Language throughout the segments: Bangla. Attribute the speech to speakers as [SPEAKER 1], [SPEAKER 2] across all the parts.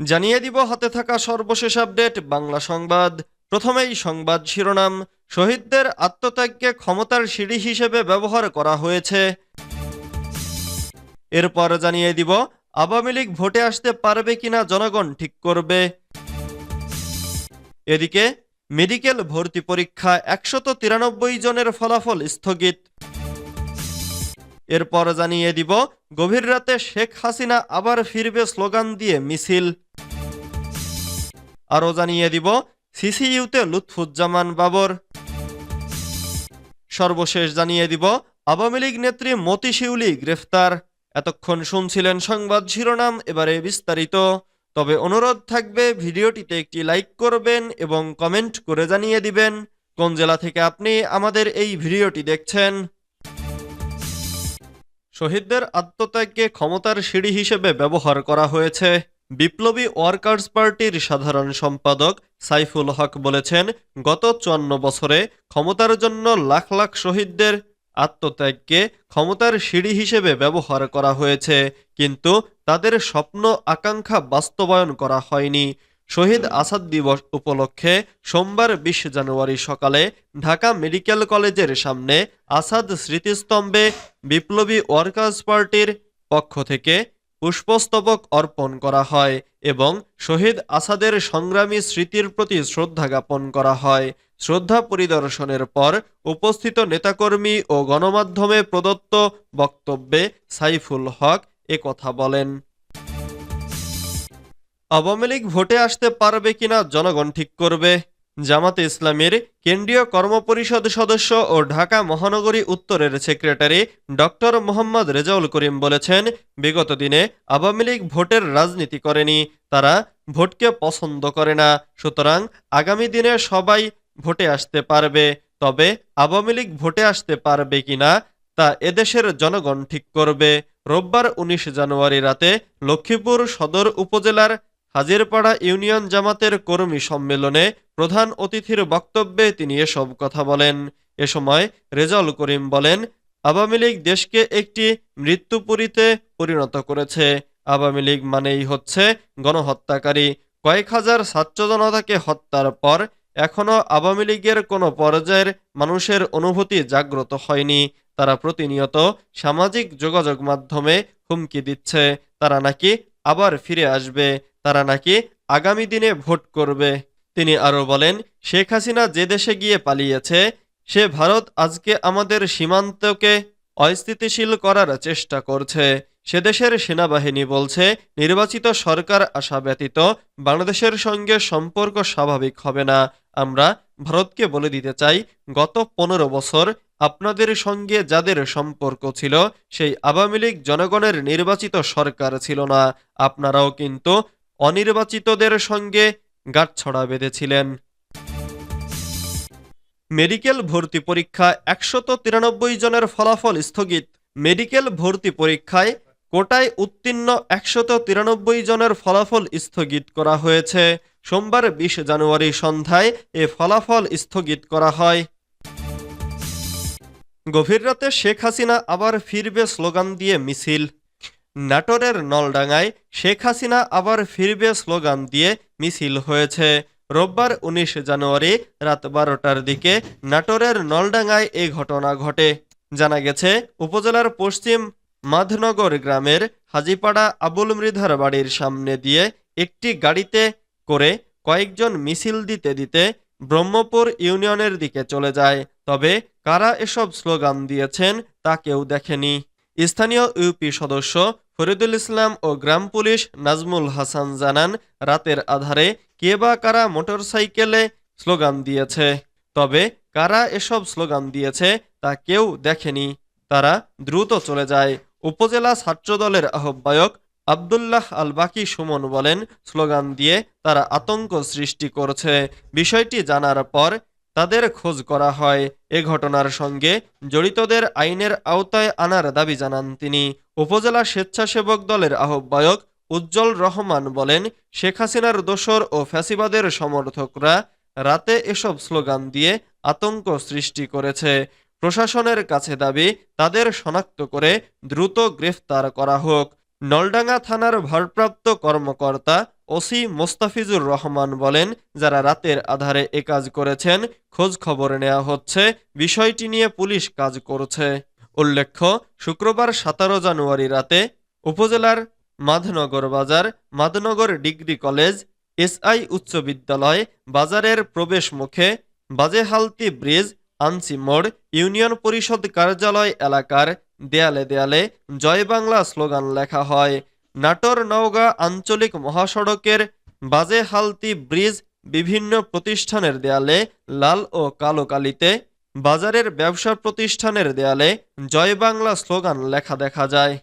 [SPEAKER 1] জানিয়ে দিব হাতে থাকা সর্বশেষ আপডেট, বাংলা সংবাদ। প্রথমেই সংবাদ শিরোনাম, শহীদদের আত্মত্যাগকে ক্ষমতার সিঁড়ি হিসেবে ব্যবহার করা হয়েছে। এরপর জানিয়ে দিব, আওয়ামী লীগ ভোটে আসতে পারবে কিনা জনগণ ঠিক করবে। এদিকে, মেডিকেল ভর্তি পরীক্ষা একশত তিরানব্বই জনের ফলাফল স্থগিত। এরপর জানিয়ে দিব, গভীর রাতে শেখ হাসিনা আবার ফিরবে স্লোগান দিয়ে মিছিল। আরও জানিয়ে দিব, সিসিইউতে লুৎফুজ্জামান বাবর। সর্বশেষ জানিয়ে দিব, আওয়ামী লীগ নেত্রী মতি শিউলি গ্রেফতার। এতক্ষণ শুনছিলেন সংবাদ শিরোনাম, এবারে বিস্তারিত। তবে অনুরোধ থাকবে, ভিডিওটিতে একটি লাইক করবেন এবং কমেন্ট করে জানিয়ে দিবেন, কোন জেলা থেকে আপনি আমাদের এই ভিডিওটি দেখছেন। শহীদদের আত্মত্যাগকে ক্ষমতার সিঁড়ি হিসেবে ব্যবহার করা হয়েছে। বিপ্লবী ওয়ার্কার্স পার্টির সাধারণ সম্পাদক সাইফুল হক বলেছেন, গত চুয়ান্ন বছরে ক্ষমতার জন্য লাখ লাখ শহীদদের আত্মত্যাগকে ক্ষমতার সিঁড়ি হিসেবে ব্যবহার করা হয়েছে, কিন্তু তাদের স্বপ্ন আকাঙ্ক্ষা বাস্তবায়ন করা হয়নি। শহীদ আসাদ দিবস উপলক্ষে সোমবার বিশ জানুয়ারি সকালে ঢাকা মেডিকেল কলেজের সামনে আসাদ স্মৃতিস্তম্ভে বিপ্লবী ওয়ার্কার্স পার্টির পক্ষ থেকে পুষ্পস্তবক অর্পণ করা হয় এবং শহীদ আসাদের সংগ্রামী স্মৃতির প্রতি শ্রদ্ধা জ্ঞাপন করা হয়। শ্রদ্ধা পরিদর্শনের পর উপস্থিত নেতাকর্মী ও গণমাধ্যমে প্রদত্ত বক্তব্যে সাইফুল হক কথা বলেন। আওয়ামী লীগ ভোটে আসতে পারবে কিনা জনগণ ঠিক করবে। জামাতে ইসলামের কেন্দ্রীয় কর্মপরিষদ সদস্য ও ঢাকা মহানগরী উত্তরের সেক্রেটারি ডক্টর মোহাম্মদ রেজাউল করিম বলেছেন, বিগত দিনে আওয়ামী লীগ ভোটের রাজনীতি করেনি, তারা ভোটকে পছন্দ করে না। সুতরাং আগামী দিনে সবাই ভোটে আসতে পারবে। তবে আওয়ামী লীগ ভোটে আসতে পারবে কিনা, তা এদেশের জনগণ ঠিক করবে। রোববার উনিশ জানুয়ারি রাতে লক্ষ্মীপুর সদর উপজেলার হাজিরপাড়া ইউনিয়ন জামাতের কর্মী সম্মেলনে প্রধান অতিথির বক্তব্যে তিনি এসব কথা বলেন। এ সময় রেজাউল করিম বলেন, আওয়ামী লীগ দেশকে একটি মৃত্যুপুরীতে পরিণত করেছে। আওয়ামী লীগ মানেই হচ্ছে গণহত্যাকারী। কয়েক হাজার ছাত্র জনতাকে হত্যার পর এখনও আওয়ামী লীগের কোনো পর্যায়ের মানুষের অনুভূতি জাগ্রত হয়নি। তারা প্রতিনিয়ত সামাজিক যোগাযোগ মাধ্যমে হুমকি দিচ্ছে। তারা নাকি আবার ফিরে আসবে। তারা নাকি আগামী দিনে ভোট করবে। তিনি আরও বলেন, শেখ হাসিনা যে দেশে গিয়ে পালিয়েছে, সে ভারত আজকে আমাদের সীমান্তকে অস্থিতিশীল করার চেষ্টা করছে। সে দেশের সেনাবাহিনী বলছে, নির্বাচিত সরকার আসা ব্যতীত বাংলাদেশের সঙ্গে সম্পর্ক স্বাভাবিক হবে না। আমরা ভারতকে বলে দিতে চাই, গত পনেরো বছর আপনাদের সঙ্গে যাদের সম্পর্ক ছিল, সেই আওয়ামী লীগ জনগণের নির্বাচিত সরকার ছিল না। আপনারাও কিন্তু অনির্বাচিতদের সঙ্গে গাঁটছড়া বেঁধেছিলেন। মেডিকেল ভর্তি পরীক্ষা একশত তিরানব্বই জনের ফলাফল স্থগিত। মেডিকেল ভর্তি পরীক্ষায় কোটায় উত্তীর্ণ একশত তিরানব্বই জনের ফলাফল স্থগিত করা হয়েছে। সোমবার বিশ জানুয়ারি সন্ধ্যায় এ ফলাফল স্থগিত করা হয়। গভীর রাতে শেখ হাসিনা আবার ফিরবে স্লোগান দিয়ে মিছিল। নাটোরের নলডাঙ্গায় শেখ হাসিনা আবার ফিরবে স্লোগান দিয়ে মিছিল হয়েছে। রোববার উনিশ জানুয়ারি রাত বারোটার দিকে নাটোরের নলডাঙ্গায় এই ঘটনা ঘটে। জানা গেছে, উপজেলার পশ্চিম মাধনগর গ্রামের হাজিপাড়া আবুল মৃধার বাড়ির সামনে দিয়ে একটি গাড়িতে করে কয়েকজন মিছিল দিতে দিতে ব্রহ্মপুর ইউনিয়নের দিকে চলে যায়। তবে কারা এসব স্লোগান দিয়েছেন তা কেউ দেখেনি। স্থানীয় ইউপি সদস্য ফরিদুল ইসলাম ও গ্রাম পুলিশ নাজমুল হাসান জানান, রাতের আধারে কে বা কারা মোটরসাইকেলে স্লোগান দিয়েছে। তবে কারা এসব স্লোগান দিয়েছে তা কেউ দেখেনি। তারা দ্রুত চলে যায়। উপজেলা ছাত্রদলের আহ্বায়ক আবদুল্লাহ আল বাকি সুমন বলেন, স্লোগান দিয়ে তারা আতঙ্ক সৃষ্টি করছে। বিষয়টি জানার পর তাদের খোঁজ করা হয়। এ ঘটনার সঙ্গে জড়িতদের আইনের আওতায় আনার দাবি জানান তিনি। উপজেলা স্বেচ্ছাসেবক দলের আহ্বায়ক উজ্জ্বল রহমান বলেন, শেখ হাসিনার দোসর ও ফ্যাসিবাদের সমর্থকরা রাতে এসব স্লোগান দিয়ে আতঙ্ক সৃষ্টি করেছে। প্রশাসনের কাছে দাবি, তাদের শনাক্ত করে দ্রুত গ্রেফতার করা হোক। নলডাঙ্গা থানার ভারপ্রাপ্ত কর্মকর্তা ওসি মোস্তাফিজুর রহমান বলেন, যারা রাতের আধারে এ কাজ করেছেন, খোঁজ খবর নেওয়া হচ্ছে, বিষয়টি নিয়ে পুলিশ কাজ করছে। উল্লেখ্য, শুক্রবার সতেরো জানুয়ারি রাতে উপজেলার মাধনগর বাজার, মাধনগর ডিগ্রি কলেজ, এসআই উচ্চ বিদ্যালয় বাজারের প্রবেশ মুখে বাজেহালতি ব্রিজ, আনসি মোড়, ইউনিয়ন পরিষদ কার্যালয় এলাকার দেয়ালে দেয়ালে জয় বাংলা স্লোগান লেখা হয়। নাটোর নওগাঁ আঞ্চলিক মহাসড়কের বাজেহালতি ব্রিজ বিভিন্ন প্রতিষ্ঠানের দেয়ালে লাল ও কালো কালিতে, বাজারের ব্যবসা প্রতিষ্ঠানের দেয়ালে জয় বাংলা স্লোগান লেখা দেখা যায়।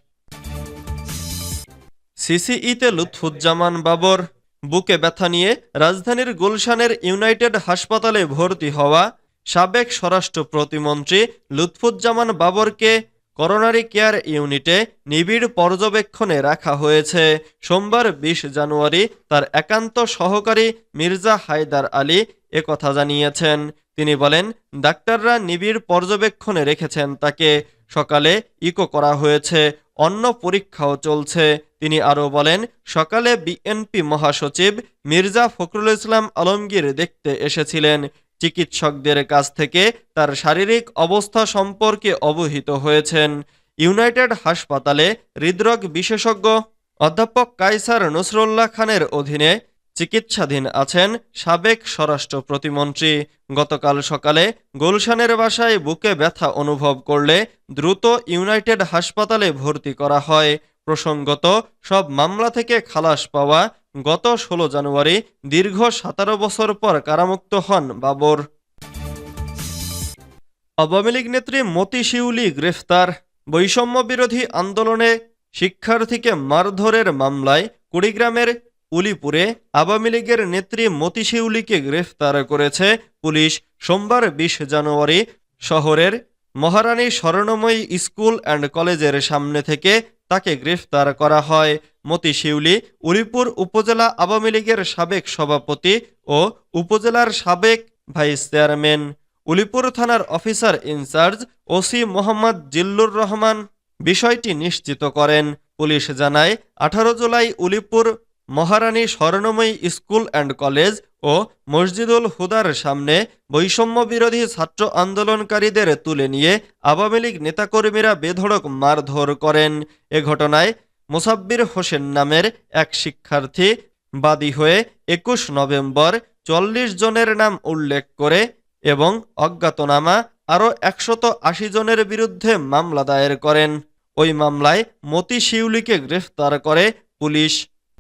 [SPEAKER 1] সিসিইতে লুৎফুজ্জামান বাবর, বুকে ব্যথা নিয়ে রাজধানীর গুলশানের ইউনাইটেড হাসপাতালে ভর্তি হওয়া সাবেক স্বরাষ্ট্র প্রতিমন্ত্রী লুৎফুজ্জামান বাবরকে করোনারি কেয়ার ইউনিটে নিবিড় পর্যবেক্ষণে রাখা হয়েছে। সোমবার বিশ জানুয়ারি তার একান্ত সহকারী মির্জা হায়দার আলী একথা জানিয়েছেন। তিনি বলেন, ডাক্তাররা নিবিড় পর্যবেক্ষণে রেখেছেন তাকে। সকালে ইকো করা হয়েছে, অন্য পরীক্ষাও চলছে। তিনি আরও বলেন, সকালে বিএনপি মহাসচিব মির্জা ফখরুল ইসলাম আলমগীর দেখতে এসেছিলেন। চিকিৎসকদের কাছ থেকে তার শারীরিক অবস্থা সম্পর্কে অবহিত হয়েছেন। ইউনাইটেড হাসপাতালে হৃদরোগ বিশেষজ্ঞ অধ্যাপক কাইসার নসরুল্লাহ খানের অধীনে চিকিৎসাধীন আছেন সাবেক স্বরাষ্ট্র প্রতিমন্ত্রী। গতকাল সকালে গুলশানের বাসায় বুকে ব্যথা অনুভব করলে দ্রুত ইউনাইটেড হাসপাতালে ভর্তি করা হয়। প্রসঙ্গত, সব মামলা থেকে খালাস পাওয়া গত ষোলো জানুয়ারি দীর্ঘ সতেরো বছর পর কারামুক্ত হন বাবর। আওয়ামী লীগ নেত্রী মতি শিউলি গ্রেফতার। বৈষম্য বিরোধী আন্দোলনে শিক্ষার্থীকে মারধরের মামলায় কুড়িগ্রামের উলিপুরে আওয়ামী লীগের নেত্রী মতি শিউলিকে গ্রেফতার করেছে পুলিশ সোমবার বিশ জানুয়ারি শহরের মহারানী স্বর্ণময়ী স্কুল অ্যান্ড কলেজের সামনে থেকে তাকে গ্রেফতার করা হয়। মতি শিউলি উলিপুর উপজেলা আওয়ামী লীগের সাবেক সভাপতি ও উপজেলার সাবেক ভাইস চেয়ারম্যান, উলিপুর থানার officer incharge OC Mohammad Zillur Rahman বিষয়টি নিশ্চিত করেন। পুলিশ জানায়, আঠারো July Ulipur Maharani Swarnamoyee school and college ও মসজিদুল হুদার সামনে বৈষম্য বিরোধী ছাত্র আন্দোলনকারীদের তুলে নিয়ে আওয়ামী লীগ নেতাকর্মীরা বেধড়ক মারধর করেন। এ ঘটনায় মোসাব্বির হোসেন নামের এক শিক্ষার্থী বাদী হয়ে একুশ নভেম্বর চল্লিশ জনের নাম উল্লেখ করে এবং অজ্ঞাতনামা আরও একশত আশি জনের বিরুদ্ধে মামলা দায়ের করেন। ওই মামলায় মতি শিউলিকে গ্রেফতার করে পুলিশ।